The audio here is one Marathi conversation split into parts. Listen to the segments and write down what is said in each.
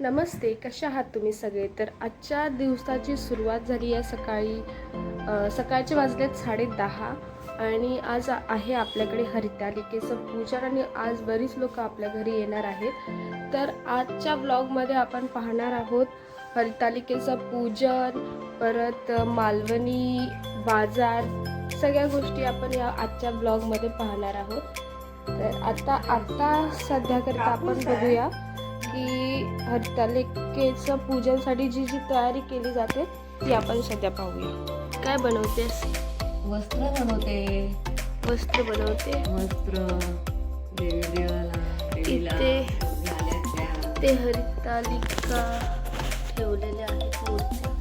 नमस्ते कशा आहात तुम्ही सगळे? तर आजच्या दिवसाची सुरुवात झाली आहे सकाळी सकाळचे वाजलेत साडे दहा आणि आज आहे आपल्याकडे हरितालिकेचं पूजन आणि आज बरीच लोक आपल्या घरी येणार आहेत. तर आजच्या ब्लॉगमध्ये आपण पाहणार आहोत हरितालिकेचं पूजन परत मालवणी बाजार सगळ्या गोष्टी आपण या आजच्या ब्लॉगमध्ये पाहणार आहोत. तर आता आता सध्याकरता आपण बघूया. की हरतालिकेचं पूजनसाठी जी जी तयारी केली जाते ती आपण सध्या पाहूया. काय बनवतेस? वस्त्र बनवते. वस्त्र बनवते. वस्त्र देवी देवाला देवीला इथे- घालायच्या. ते हरितालिका ठेवलेले आहेत मूर्त्या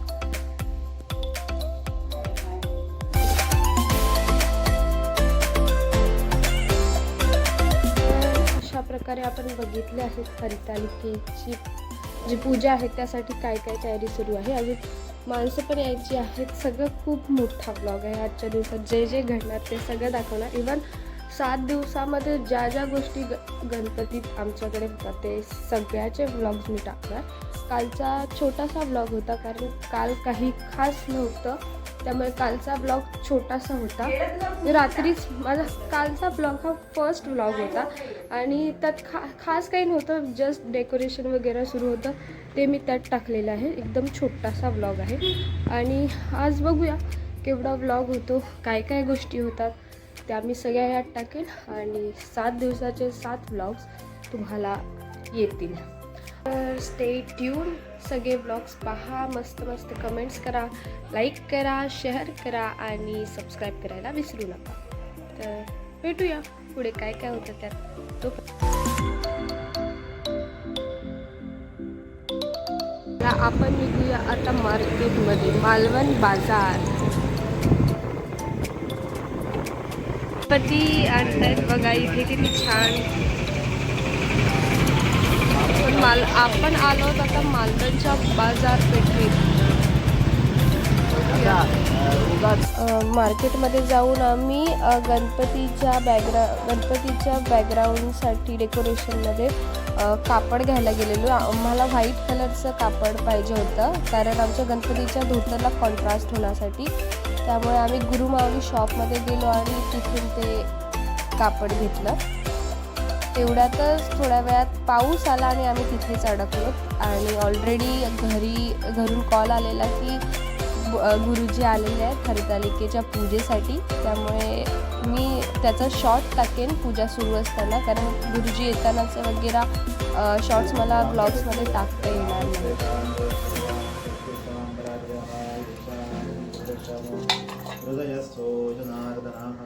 प्रकारे आपण बघितले आहेत हरितालिकेची जी पूजा आहे त्यासाठी काय काय तयारी सुरू आहे. अजून माणसं पण यायची आहेत. सगळं खूप मोठा ब्लॉग आहे. आजच्या दिवसात जे जे घडणार ते सगळं दाखवणार. इवन सात दिवसामध्ये ज्या ज्या गोष्टी ग गणपतीत आमच्याकडे होतात ते सगळ्याचे व्लॉग्स मी टाकणार. कालचा छोटासा ब्लॉग होता कारण काल काही खास नव्हतं त्यामुळे कालचा ब्लॉग छोटासा होता. रात्रीच माझा कालचा ब्लॉग हा फर्स्ट ब्लॉग होता. आणि त्यात खा खास काही नव्हतं जस्ट डेकोरेशन वगैरे सुरू होतं ते मी त्यात टाकलेलं आहे. एकदम छोटासा ब्लॉग आहे. आणि आज बघूया केवढा ब्लॉग होतो काय काय गोष्टी होतात. त्या मी सगळ्या यात टाकेन आणि सात दिवसाचे सात ब्लॉग्स तुम्हाला येतील. तर स्टे ट्यून सगळे ब्लॉग्स पहा मस्त मस्त कमेंट्स करा लाईक करा शेअर करा आणि सबस्क्राईब करायला विसरू नका. तर भेटूया पुढे काय काय होतं त्यात. तो आपण निघूया आता मार्केटमध्ये मालवण बाजार. पती आणतायत बघा इथे किती छान. पण माल आपण आलो आता मालवणच्या बाजारपेठेत. मार्केटमध्ये जाऊन आम्ही गणपतीच्या बॅकग्रा गणपतीच्या बॅकग्राऊंडसाठी डेकोरेशनमध्ये कापड घ्यायला गेलेलो. आम्हाला व्हाईट कलरचं कापड पाहिजे होतं कारण आमच्या गणपतीच्या धोतरला कॉन्ट्रास्ट होण्यासाठी त्यामुळे आम्ही गुरुमावली शॉपमध्ये गेलो आणि तिथून ते कापड घेतलं. तेवढ्यातच थोड्या वेळात पाऊस आला आणि आम्ही तिथेच अडकलो. आणि ऑलरेडी घरी घरून कॉल आलेला की गुरुजी आलेले आहेत हरितालिकेच्या पूजेसाठी. त्यामुळे मी त्याचा शॉर्ट टाकेन पूजा सुरू असताना. कारण गुरुजी येतानाचं वगैरे शॉर्ट्स मला ब्लॉग्समध्ये टाकता येणार नाही. हृदयस्थो जनार्दनः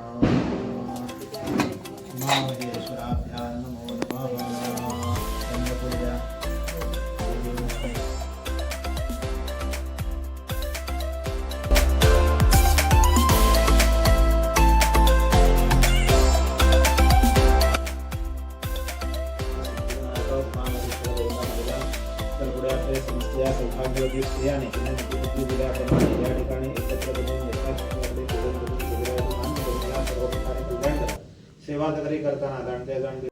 महादेश्वराभ्यां करताना जाणत्या जाणते.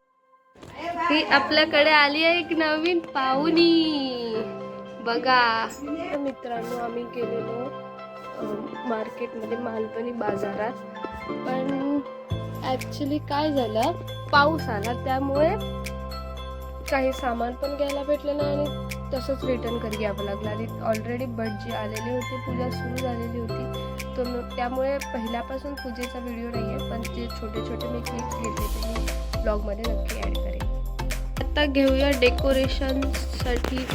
ही आपल्याकडे आली आहे एक नवीन पाहुणी. बघा. मित्रांनो आम्ही गेलेलो मार्केटमध्ये मालवणी बाजारात. पण ॲक्च्युली काय झालं पाऊस आला त्यामुळे काही सामान पण घ्यायला भेटलं नाही आणि तसंच रिटर्न घरी यावं लागलं. आणि ऑलरेडी भटजी आलेले होते पूजा सुरू झालेली होती. तर मग त्यामुळे पहिल्यापासून पूजेचा व्हिडिओ नाही आहे पण जे छोटे छोटे मी क्लिप्स घेतले ते मी ब्लॉगमध्ये नक्की ॲड करेन. आता घेऊया डेकोरेशनसाठी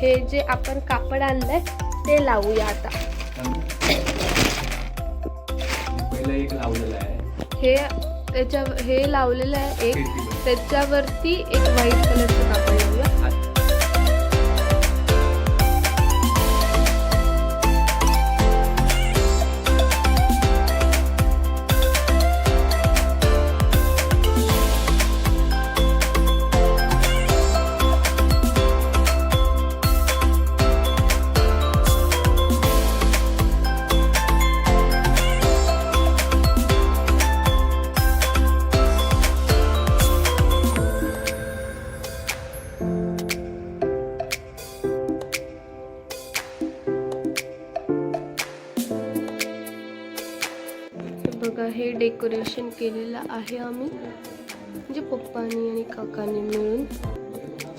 हे जे आपण कापड आणलंय ते लावूया आता. पहिलं एक लावलेलं आहे. हे त्याच्या हे लावलेलं आहे एक. त्याच्यावरती एक व्हाईट कलरचं कापड बघा हे डेकोरेशन केलेलं आहे आम्ही. म्हणजे पप्पानी आणि काकांनी मिळून.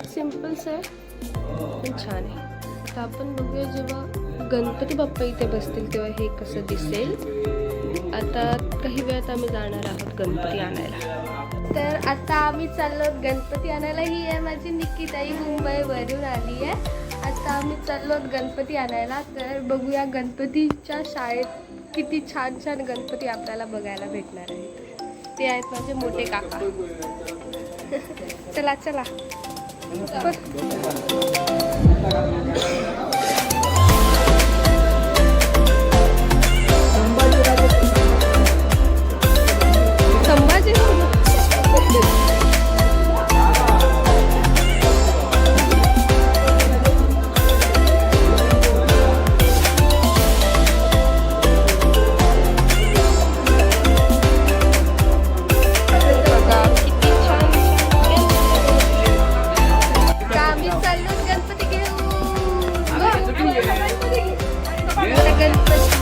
सिम्पल्स आहे पण छान आहे. आता आपण बघूया जेव्हा गणपती बाप्पा इथे बसतील तेव्हा हे कसं दिसेल. आता काही वेळात आम्ही जाणार आहोत गणपती आणायला. तर आता आम्ही चाललो गणपती आणायला. ही आहे माझी निकिताई मुंबईवरून आली आहे. आता आम्ही चाललो गणपती आणायला. तर बघूया गणपतीच्या शाळेत किती छान छान गणपती आपल्याला बघायला भेटणार आहेत. ते आहेत माझे मोठे काका. चला चला. Tagal pa siya.